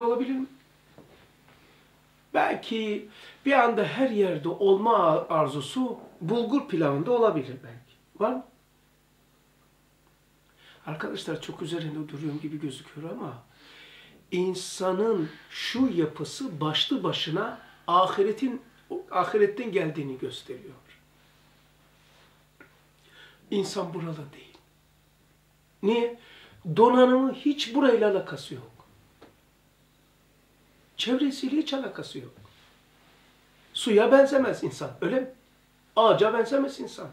olabilir mi? Belki bir anda her yerde olma arzusu bulgur pilavında olabilir belki. Var mı? Arkadaşlar çok üzerinde duruyorum gibi gözüküyor ama insanın şu yapısı başlı başına ahiretin ahiretten geldiğini gösteriyor. İnsan buralı değil. Niye? Donanımı hiç burayla alakası yok. Çevresiyle hiç alakası yok. Suya benzemez insan, öyle mi? Ağaca benzemez insan.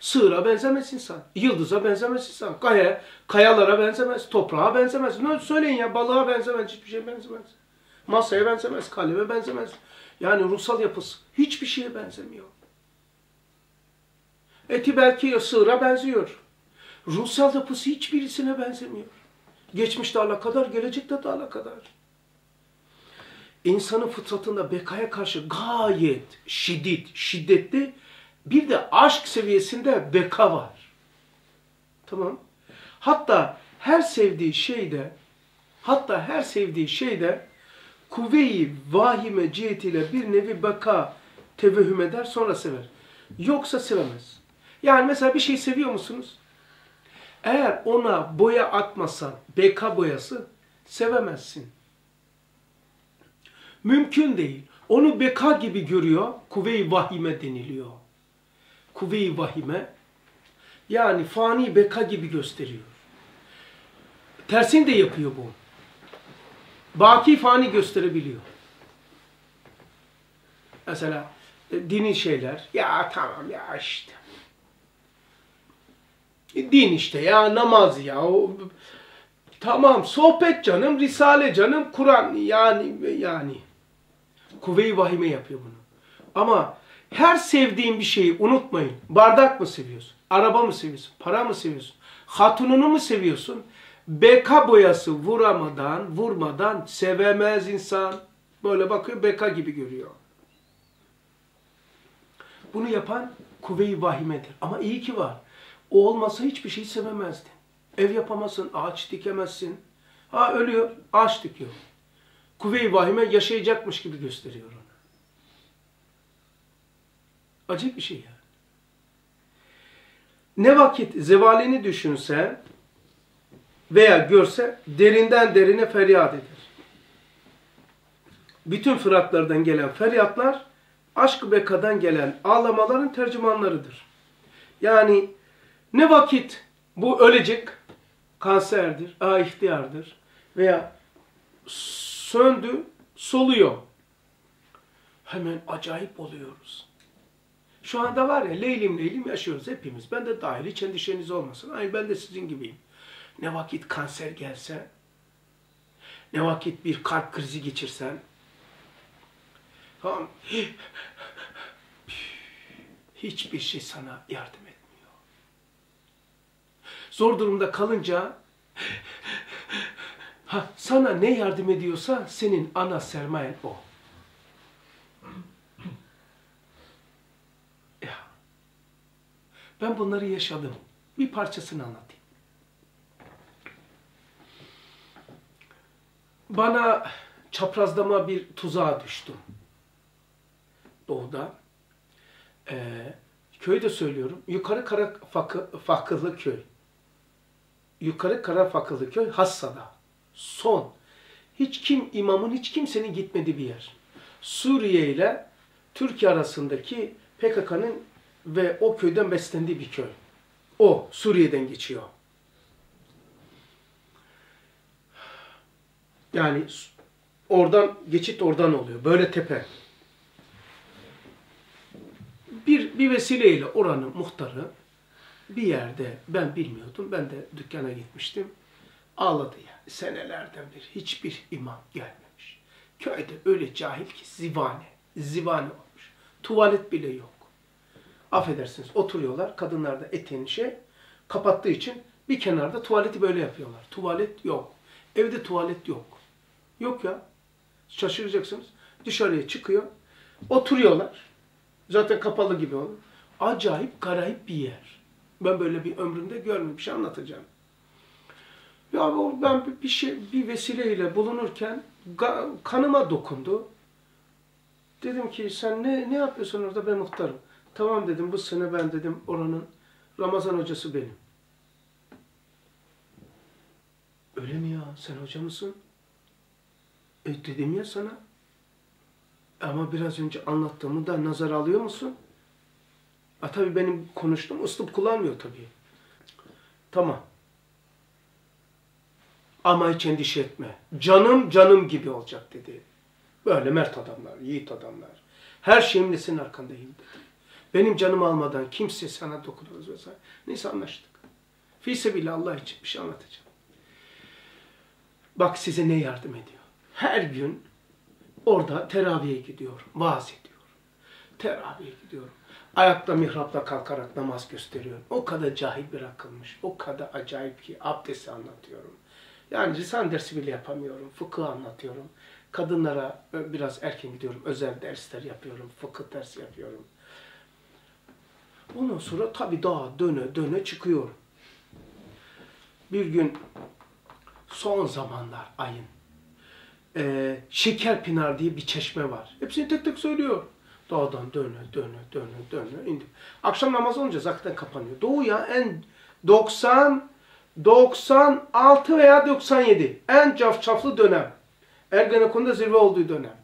Sığıra benzemez insan. Yıldıza benzemez insan. Kaya, kayalara benzemez. Toprağa benzemez. Ne söyleyin ya balığa benzemez. Hiçbir şeye benzemez. Masaya benzemez. Kaleme benzemez. Yani ruhsal yapısı hiçbir şeye benzemiyor. Eti belki sığıra benziyor. Ruhsal yapısı hiçbirisine benzemiyor. Geçmişte alakadar, gelecekte de alakadar. İnsanın fıtratında bekaya karşı gayet şiddet, şiddetli bir de aşk seviyesinde beka var. Tamam. Hatta her sevdiği şeyde hatta her sevdiği şeyde kuvve-i vahime cihetiyle bir nevi beka tevehüm eder sonra sever. Yoksa sevemez. Yani mesela bir şey seviyor musunuz? Eğer ona boya atmasan, beka boyası sevemezsin. Mümkün değil. Onu beka gibi görüyor, kuvve-i vahime deniliyor. Kuvve-i vahime, yani fani beka gibi gösteriyor. Tersini de yapıyor bu. Baki fani gösterebiliyor. Mesela e, dini şeyler, ya tamam ya işte. E, din işte ya namaz ya. O, tamam sohbet canım, risale canım, Kur'an yani yani. Kuvve-i vahime yapıyor bunu. Ama her sevdiğin bir şeyi unutmayın. Bardak mı seviyorsun? Araba mı seviyorsun? Para mı seviyorsun? Hatununu mu seviyorsun? Beka boyası vuramadan, vurmadan sevemez insan. Böyle bakıyor, beka gibi görüyor. Bunu yapan kuvve-i vahimedir. Ama iyi ki var. O olmasa hiçbir şey sevemezdin. Ev yapamazsın, ağaç dikemezsin. Ha ölüyor, ağaç dikiyor. Kuvve-i vahime yaşayacakmış gibi gösteriyor onu. Acayip bir şey yani. Ne vakit zevalini düşünse veya görse derinden derine feryat eder. Bütün fıratlardan gelen feryatlar aşk bekadan gelen ağlamaların tercümanlarıdır. Yani ne vakit bu ölecek, kanserdir, a ihtiyardır veya söndü, soluyor. Hemen acayip oluyoruz. Şu anda var ya leylim leylim yaşıyoruz hepimiz. Ben de dahil hiç endişeniz olmasın. Ay ben de sizin gibiyim. Ne vakit kanser gelse, ne vakit bir kalp krizi geçirsen, tamam, hiçbir şey sana yardım etmiyor. Zor durumda kalınca, ha, sana ne yardım ediyorsa senin ana sermayen o. Ya, ben bunları yaşadım. Bir parçasını anlatayım. Bana çaprazlama bir tuzağa düştüm. Doğuda. Ee, köyde söylüyorum. Yukarı Kara Fakı, köy. Yukarı Kara Fakılı köy Hassa'da. Son. Hiç kim imamın hiç kimsenin gitmediği bir yer. Suriye ile Türkiye arasındaki PKK'nın ve o köyden beslendiği bir köy. O Suriye'den geçiyor. Yani oradan geçit oradan oluyor. Böyle tepe. Bir, bir vesileyle oranın muhtarı bir yerde ben bilmiyordum. Ben de dükkana gitmiştim. Ağladı yani. Senelerden bir hiçbir imam gelmemiş. Köyde öyle cahil ki zivane. Zivane olmuş. Tuvalet bile yok. Affedersiniz oturuyorlar. Kadınlar da eteğini şey kapattığı için bir kenarda tuvaleti böyle yapıyorlar. Tuvalet yok. Evde tuvalet yok. Yok ya. Şaşıracaksınız. Dışarıya çıkıyor. Oturuyorlar. Zaten kapalı gibi olur. Acayip garayip bir yer. Ben böyle bir ömrümde görmemiş şey anlatacağım. Ya ben bir- şey bir vesileyle bulunurken kanıma dokundu. Dedim ki sen ne ne yapıyorsun orada ben muhtarım. Tamam dedim bu sene ben dedim oranın Ramazan hocası benim. Öyle mi ya sen hoca mısın? E dedim ya sana. Ama biraz önce anlattığımı da nazar alıyor musun? Ha tabii benim konuştuğum ıslıp kullanmıyor tabii. Tamam. Ama hiç endişe etme. Canım canım gibi olacak dedi. Böyle mert adamlar, yiğit adamlar. Her şeyimle senin arkandayım dedi. Benim canımı almadan kimse sana dokunmaz vesaire. Neyse anlaştık. Fi sebillah Allah için bir şey anlatacağım. Bak size ne yardım ediyor. Her gün orada teraviye gidiyorum, vaaz ediyorum. Teraviye gidiyorum. Ayakta mihrapta kalkarak namaz gösteriyorum. O kadar cahil bir akılmış. O kadar acayip ki abdesti anlatıyorum. Yani lisan dersi bile yapamıyorum. Fıkıh anlatıyorum. Kadınlara biraz erken gidiyorum. Özel dersler yapıyorum. Fıkıh dersi yapıyorum. Ondan sonra tabii daha döne döne çıkıyorum. Bir gün son zamanlar ayın e, Şekerpınar diye bir çeşme var. Hepsini tek tek söylüyor. Dağdan döne döne döne döne indi. Akşam namazı olunca zaten kapanıyor. Doğuya en 90 96 veya 97 en cafcaflı dönem. Ergenekon'da zirve olduğu dönem.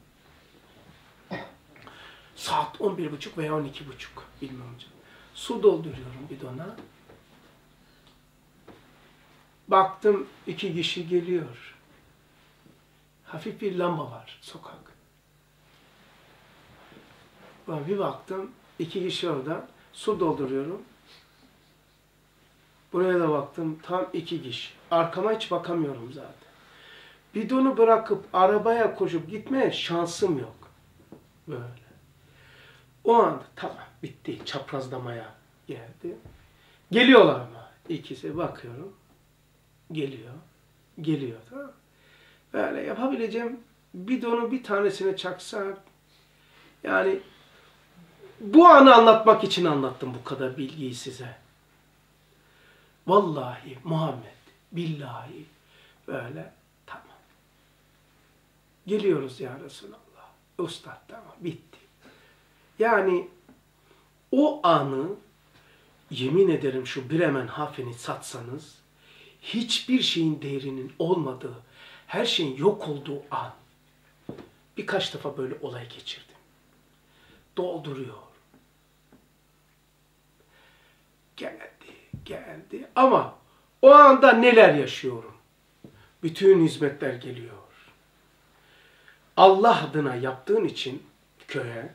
Saat 11.30 veya 12.30 bilmem hocam. Su dolduruyorum bidona. Baktım iki kişi geliyor. Hafif bir lamba var sokak. Ben bir baktım iki kişi orada su dolduruyorum. Buraya da baktım tam iki kişi. Arkama hiç bakamıyorum zaten. Bidonu bırakıp arabaya koşup gitmeye şansım yok. Böyle. O anda tamam bitti. Çaprazlamaya geldi. Geliyorlar ama. ikisi bakıyorum. Geliyor. Geliyor tamam? Böyle yapabileceğim bidonu bir tanesine çaksak yani bu anı anlatmak için anlattım bu kadar bilgiyi size. Vallahi Muhammed, billahi böyle tamam. Geliyoruz ya Resulallah. Ustad tamam bitti. Yani o anı yemin ederim şu Bremen hafeni satsanız hiçbir şeyin değerinin olmadığı, her şeyin yok olduğu an. Birkaç defa böyle olay geçirdim. Dolduruyor. Geldi, geldi. Ama o anda neler yaşıyorum? Bütün hizmetler geliyor. Allah adına yaptığın için köye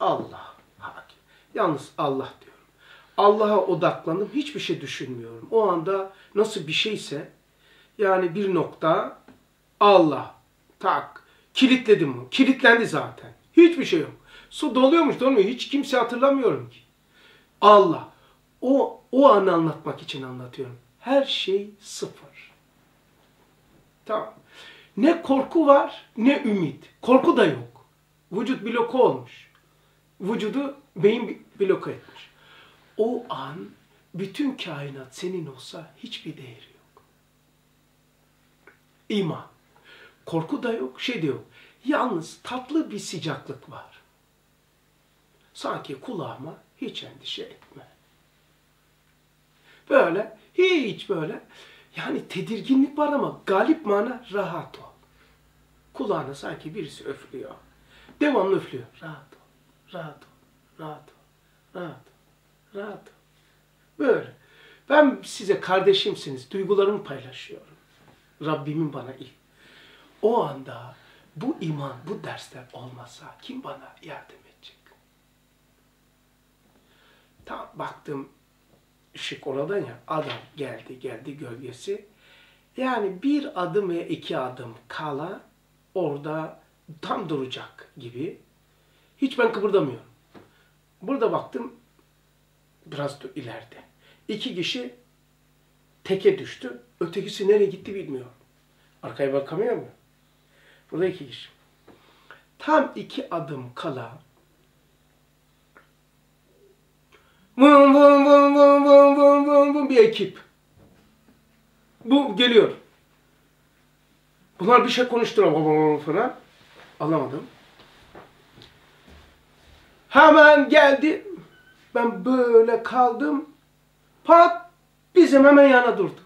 Allah hakim. Yalnız Allah diyorum. Allah'a odaklandım. Hiçbir şey düşünmüyorum. O anda nasıl bir şeyse yani bir nokta Allah tak kilitledim mi? Kilitlendi zaten. Hiçbir şey yok. Su doluyormuş dolmuyor. Hiç kimse hatırlamıyorum ki. Allah. O, o anı anlatmak için anlatıyorum. Her şey sıfır. Tamam. Ne korku var ne ümit. Korku da yok. Vücut bloke olmuş. Vücudu beyin bloke etmiş. O an bütün kainat senin olsa hiçbir değeri yok. İman. Korku da yok, şey de yok. Yalnız tatlı bir sıcaklık var. Sanki kulağıma hiç endişe etme. Böyle, hiç böyle. Yani tedirginlik var ama galip mana rahat ol. Kulağına sanki birisi öflüyor. Devamlı üflüyor. Rahat ol, rahat ol, rahat ol, rahat ol, rahat ol. Böyle. Ben size kardeşimsiniz, duygularımı paylaşıyorum. Rabbimin bana ilk. O anda bu iman, bu dersler olmasa kim bana yardım edecek? Tam baktım ışık oradan ya adam geldi geldi gölgesi. Yani bir adım ve iki adım kala orada tam duracak gibi. Hiç ben kıpırdamıyorum. Burada baktım biraz da ileride. İki kişi teke düştü. Ötekisi nereye gitti bilmiyorum. Arkaya bakamıyor mu? Burada iki kişi. Tam iki adım kala Vum vum vum vum vum vum vum vum bir ekip. Bu geliyor. Bunlar bir şey konuştular falan. Alamadım. Hemen geldi. Ben böyle kaldım. Pat bizim hemen yana durdu.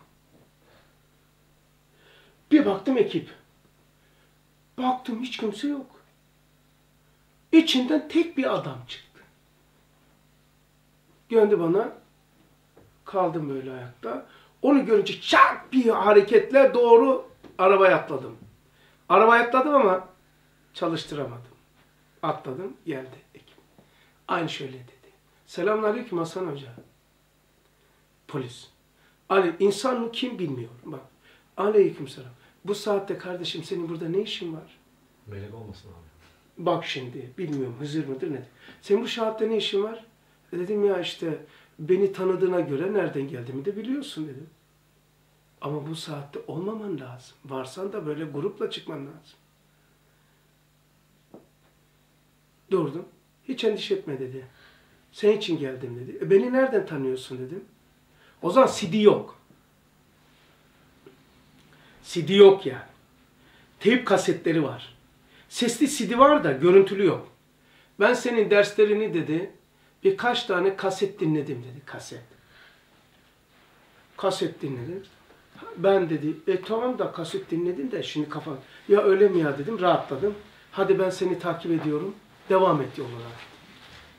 Bir baktım ekip. Baktım hiç kimse yok. İçinden tek bir adam çıktı. Göndü bana. Kaldım böyle ayakta. Onu görünce çak bir hareketle doğru arabaya atladım. Arabaya atladım ama çalıştıramadım. Atladım geldi ekip. Aynı şöyle dedi. Selamünaleyküm Hasan Hoca. Polis. Ali insan mı kim bilmiyorum. Bak. Aleyküm selam. Bu saatte kardeşim senin burada ne işin var? Melek olmasın abi. Bak şimdi bilmiyorum Hızır mıdır nedir? Senin bu saatte ne işin var? Dedim ya işte beni tanıdığına göre nereden geldiğimi de biliyorsun dedim. Ama bu saatte olmaman lazım. Varsan da böyle grupla çıkman lazım. Durdum. Hiç endişe etme dedi. Senin için geldim dedi. E beni nereden tanıyorsun dedim. O zaman CD yok. CD yok yani. Teyp kasetleri var. Sesli CD var da görüntülü yok. Ben senin derslerini dedi birkaç tane kaset dinledim dedi kaset. Kaset dinledim. Ben dedi e tamam da kaset dinledin de şimdi kafa ya öyle mi ya dedim rahatladım. Hadi ben seni takip ediyorum. Devam et yoluna.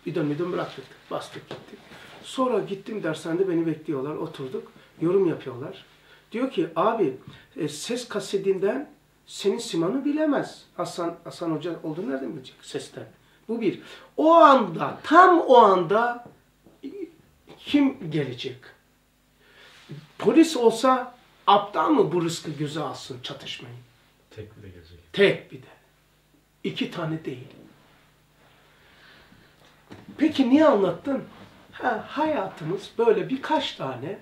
Bidon bidon bıraktık. Bastık gittik. Sonra gittim dershanede beni bekliyorlar. Oturduk. Yorum yapıyorlar. Diyor ki abi e, ses kasetinden senin simanı bilemez. Hasan Hasan Hoca olduğunu nereden bilecek sesten? Bu bir. O anda tam o anda e, kim gelecek? Polis olsa aptal mı bu rızkı göze alsın çatışmayı? Tek bir de gelecek. Tek bir de. İki tane değil. Peki niye anlattın? Ha, hayatımız böyle birkaç tane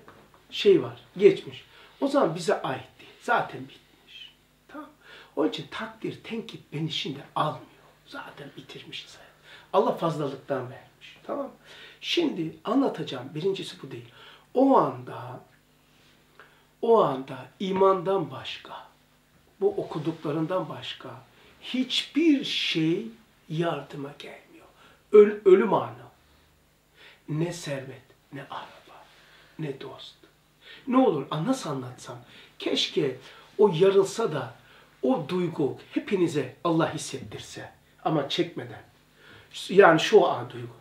şey var, geçmiş. O zaman bize ait değil. Zaten bitmiş. Tamam. Onun için takdir, tenkit beni şimdi almıyor. Zaten bitirmişiz. hayat. Allah fazlalıktan vermiş. Tamam. Şimdi anlatacağım. Birincisi bu değil. O anda o anda imandan başka, bu okuduklarından başka hiçbir şey yardıma gelmiyor. Öl, ölüm anı. Ne servet, ne araba, ne dost. Ne olur nasıl anlatsam? Keşke o yarılsa da o duygu hepinize Allah hissettirse ama çekmeden. Yani şu an duygu.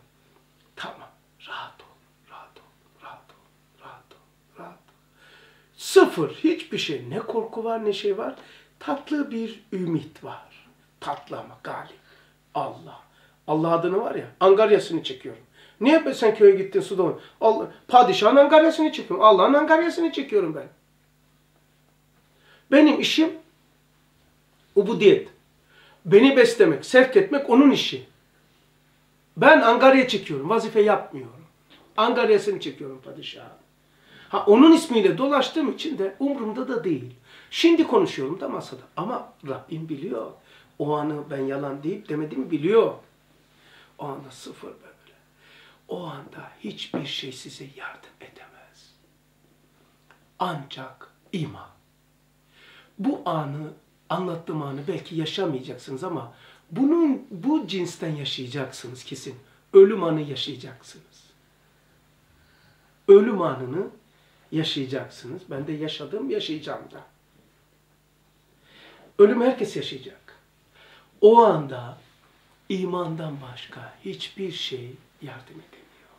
Tamam, rahat ol, rahat ol, rahat ol, rahat ol, rahat ol. Sıfır, hiçbir şey. Ne korku var ne şey var. Tatlı bir ümit var. Tatlı ama galip. Allah. Allah adını var ya, angaryasını çekiyorum. Niye sen köye gittin suda? Allah, padişahın angaryasını çekiyorum. Allah'ın angaryasını çekiyorum ben. Benim işim ubudiyet. Beni beslemek, sevk etmek onun işi. Ben angarya çekiyorum, vazife yapmıyorum. Angaryasını çekiyorum padişahın. Ha onun ismiyle dolaştığım için de umurumda da değil. Şimdi konuşuyorum da masada. Ama Rabbim biliyor. O anı ben yalan deyip demediğimi biliyor. O anda sıfır böyle. O anda hiçbir şey size yardım edemez. Ancak iman. Bu anı, anlattığım anı belki yaşamayacaksınız ama bunun bu cinsten yaşayacaksınız kesin. Ölüm anı yaşayacaksınız. Ölüm anını yaşayacaksınız. Ben de yaşadım, yaşayacağım da. Ölüm herkes yaşayacak. O anda imandan başka hiçbir şey yardım edemiyor.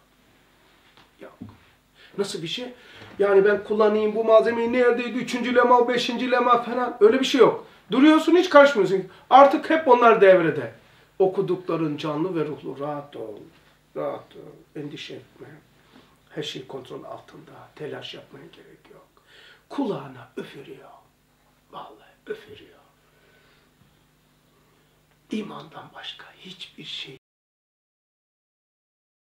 Yok. Nasıl bir şey? Yani ben kullanayım bu malzemeyi neredeydi? Üçüncü lema, beşinci lema falan. Öyle bir şey yok. Duruyorsun hiç karışmıyorsun. Artık hep onlar devrede. Okudukların canlı ve ruhlu. Rahat ol. Rahat ol. Endişe etme. Her şey kontrol altında. Telaş yapmaya gerek yok. Kulağına üfürüyor. Vallahi üfürüyor. İmandan başka hiçbir şey